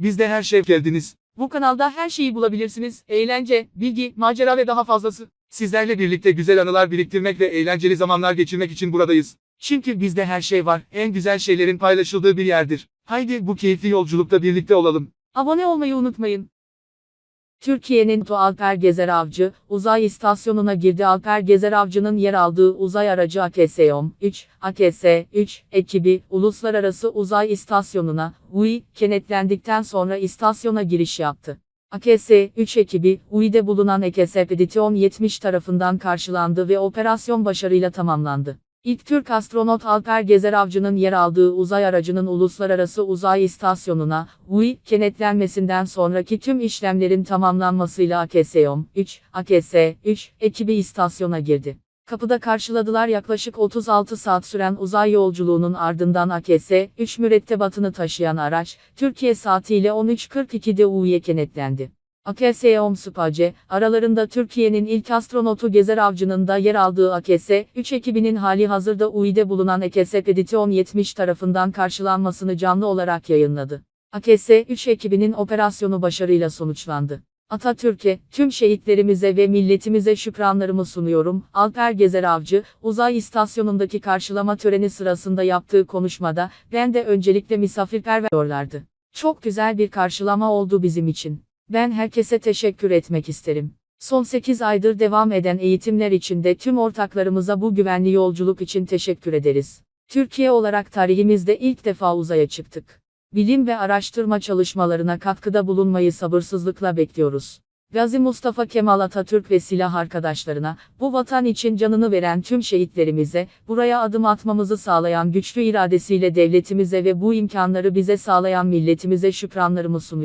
Bizde her şey geldiniz. Bu kanalda her şeyi bulabilirsiniz. Eğlence, bilgi, macera ve daha fazlası. Sizlerle birlikte güzel anılar biriktirmek ve eğlenceli zamanlar geçirmek için buradayız. Çünkü bizde her şey var. En güzel şeylerin paylaşıldığı bir yerdir. Haydi bu keyifli yolculukta birlikte olalım. Abone olmayı unutmayın. Türkiye'nin Tu Alper Gezer Avcı, uzay istasyonuna girdi. Alper Gezer Avcı'nın yer aldığı uzay aracı AKS-3, AKS-3 ekibi, Uluslararası Uzay İstasyonu'na, UI, kenetlendikten sonra istasyona giriş yaptı. AKS-3 ekibi, UI'de bulunan Ekesepedition 70 tarafından karşılandı ve operasyon başarıyla tamamlandı. İlk Türk astronot Alper Gezer Avcı'nın yer aldığı uzay aracının Uluslararası Uzay İstasyonu'na, UI, kenetlenmesinden sonraki tüm işlemlerin tamamlanmasıyla AKS-3, AKS-3 ekibi istasyona girdi. Kapıda karşıladılar yaklaşık 36 saat süren uzay yolculuğunun ardından AKS-3 mürettebatını taşıyan araç, Türkiye saatiyle 13.42'de UI'ye kenetlendi. AKS-10 Space, aralarında Türkiye'nin ilk astronotu Gezer Avcı'nın da yer aldığı AKS-3 ekibinin hali hazırda UI'de bulunan Ekesepedition 70 tarafından karşılanmasını canlı olarak yayınladı. AKS-3 ekibinin operasyonu başarıyla sonuçlandı. Atatürk'e, tüm şehitlerimize ve milletimize şükranlarımı sunuyorum. Alper Gezer Avcı, uzay istasyonundaki karşılama töreni sırasında yaptığı konuşmada, ben de öncelikle misafirperverlerdi. Çok güzel bir karşılama oldu bizim için. Ben herkese teşekkür etmek isterim. Son 8 aydır devam eden eğitimler için de tüm ortaklarımıza bu güvenli yolculuk için teşekkür ederiz. Türkiye olarak tarihimizde ilk defa uzaya çıktık. Bilim ve araştırma çalışmalarına katkıda bulunmayı sabırsızlıkla bekliyoruz. Gazi Mustafa Kemal Atatürk ve silah arkadaşlarına, bu vatan için canını veren tüm şehitlerimize, buraya adım atmamızı sağlayan güçlü iradesiyle devletimize ve bu imkanları bize sağlayan milletimize şükranlarımı sunuyorum.